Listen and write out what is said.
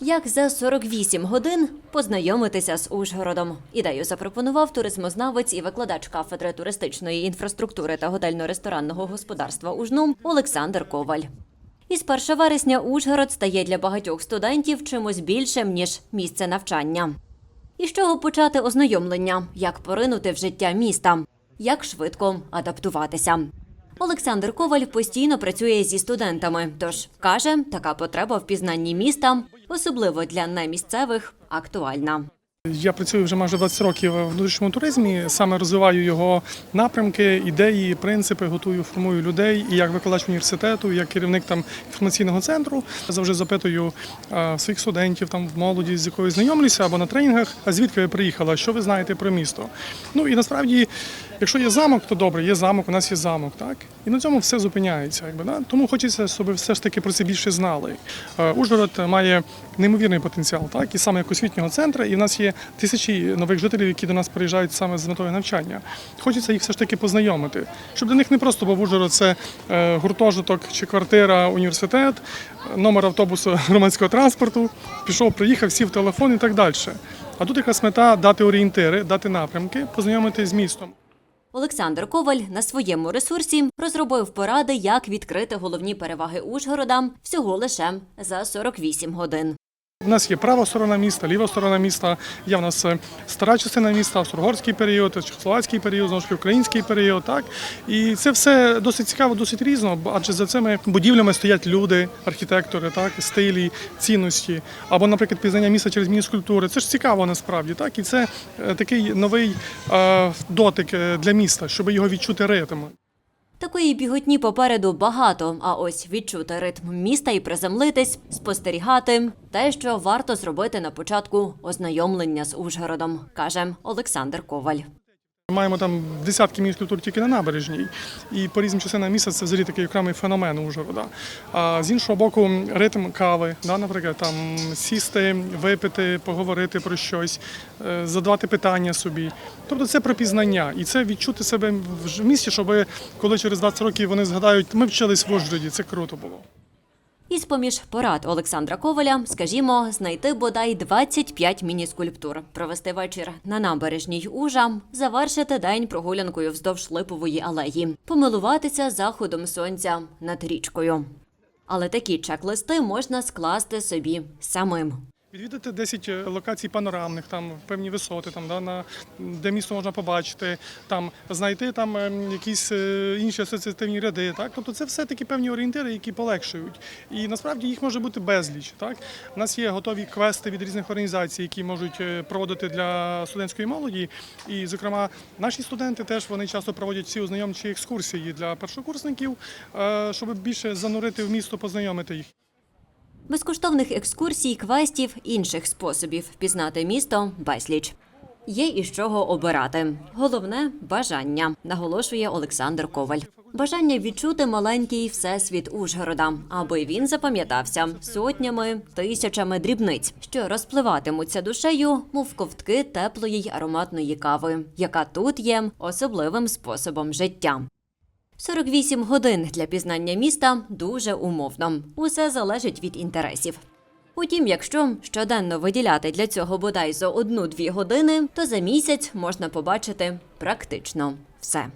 Як за 48 годин познайомитися з Ужгородом? Ідею запропонував туризмознавець і викладач кафедри туристичної інфраструктури та готельно-ресторанного господарства УЖНУМ Олександр Коваль. Із 1 вересня Ужгород стає для багатьох студентів чимось більшим ніж місце навчання. І з чого почати ознайомлення, як поринути в життя міста, як швидко адаптуватися. Олександр Коваль постійно працює зі студентами, тож каже, така потреба в пізнанні міста, особливо для немісцевих, актуальна. Я працюю вже майже 20 років в внутрішньому туризмі. Саме розвиваю його напрямки, ідеї, принципи, готую, формую людей. І як викладач університету, і як керівник там інформаційного центру завжди запитую своїх студентів, там в молоді, з якою знайомлюся, або на тренінгах. А звідки ви приїхали? Що ви знаєте про місто? Ну і насправді, якщо є замок, то добре, є замок, у нас є замок, так і на цьому все зупиняється. Якби да? тому хочеться, щоб все ж таки про це більше знали. Е, Ужгород має неймовірний потенціал, так і саме як освітнього центру, і в нас є тисячі нових жителів, які до нас приїжджають саме з метою навчання. Хочеться їх все ж таки познайомити, щоб для них не просто був Ужгород це е, гуртожиток чи квартира, університет, е, номер автобусу громадського транспорту, пішов, приїхав, сів телефон і так далі. А тут якраз мета дати орієнтири, дати напрямки, познайомити з містом. Олександр Коваль на своєму ресурсі розробив поради, як відкрити головні переваги Ужгорода всього лише за 48 годин. У нас є права сторона міста, ліва сторона міста. Є в нас е, стара частина міста, австро-угорський період, чехословацький період, знову ж український період. Так і це все досить цікаво, досить різно, адже за цими будівлями стоять люди, архітектори, так стилі, цінності. Або, наприклад, пізнання міста через міні скульптури. Це ж цікаво насправді. Так і це е, такий новий е, дотик для міста, щоб його відчути ритм. Такої біготні попереду багато. А ось відчути ритм міста і приземлитись, спостерігати те, що варто зробити на початку ознайомлення з Ужгородом, каже Олександр Коваль. Маємо там десятки міні-скульптур тільки на набережній, і по різним частинам міста це взагалі такий окремий феномен Ужгорода. А з іншого боку, ритм кави, да, наприклад, там сісти, випити, поговорити про щось, е, задавати питання собі. Тобто це про пізнання, і це відчути себе в місті, щоб коли через 20 років вони згадають, ми вчились в Ужгороді, це круто було. І з-поміж порад Олександра Коваля, скажімо, знайти бодай 25 міні-скульптур, провести вечір на набережній Ужа, завершити день прогулянкою вздовж липової алеї, помилуватися заходом сонця над річкою. Але такі чек-листи можна скласти собі самим. Відвідати 10 локацій панорамних, там певні висоти, там да, на де місто можна побачити, там знайти там ем, якісь е, інші асоціативні ряди. Так, тобто це все такі певні орієнтири, які полегшують. І насправді їх може бути безліч. Так, у нас є готові квести від різних організацій, які можуть е, проводити для студентської молоді. І, зокрема, наші студенти теж вони часто проводять ці ознайомчі екскурсії для першокурсників, е, щоб більше занурити в місто, познайомити їх. Безкоштовних екскурсій, квестів, інших способів впізнати місто безліч. Є із чого обирати. Головне бажання, наголошує Олександр Коваль. Бажання відчути маленький всесвіт Ужгорода, аби він запам'ятався сотнями, тисячами дрібниць, що розпливатимуться душею, мов ковтки теплої й ароматної кави, яка тут є особливим способом життя. 48 годин для пізнання міста дуже умовно. Усе залежить від інтересів. Утім, якщо щоденно виділяти для цього бодай за одну-дві години, то за місяць можна побачити практично все.